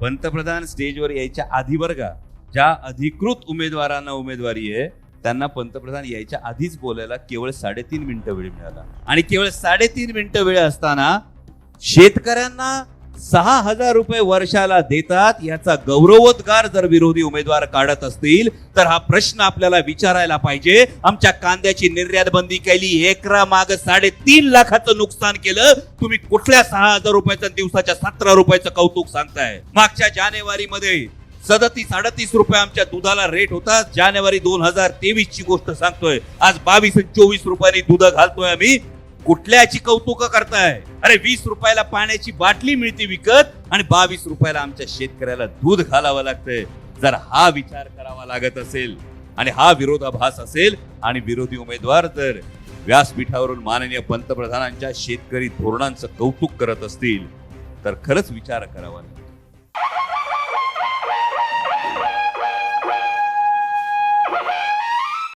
पंतप्रधान स्टेजवर यायच्या आधी बरं का ज्या अधिकृत उमेदवारांना उमेदवारी आहे त्यांना पंतप्रधान यायच्या आधीच बोलायला केवळ साडेतीन मिनिटं वेळ मिळाला. आणि केवळ साडेतीन मिनिटं वेळ असताना शेतकऱ्यांना सहा हजार रुपये वर्षाला देतात. याचा गौरवोद्गार जर विरोधी उमेदवार काढत असतील तर हा प्रश्न आपल्याला विचारायला पाहिजे. आमच्या कांद्याची निर्यात बंदी केली एकरा माग साडेतीन लाखाचं नुकसान केलं. तुम्ही कुठल्या सहा हजार रुपयाचं दिवसाच्या सतरा रुपयाचं कौतुक सांगताय? मागच्या जानेवारीमध्ये सदतीस अडतीस रुपये आमच्या दुधाला रेट होता. जानेवारी दोन हजार तेवीस ची गोष्ट सांगतोय. आज बावीस चोवीस रुपयांनी दूध घालतोय आम्ही. कुठल्याची कौतुक करताय? अरे वीस रुपयाला पाण्याची बाटली मिळते विकत आणि बावीस रुपयाला आमच्या शेतकऱ्याला दूध घालावं लागतंय. जर हा विचार करावा लागत असेल आणि हा विरोधाभास असेल आणि विरोधी उमेदवार जर व्यासपीठावरून माननीय पंतप्रधानांच्या शेतकरी धोरणांचं कौतुक करत असतील तर खरंच विचार करावा लागेल.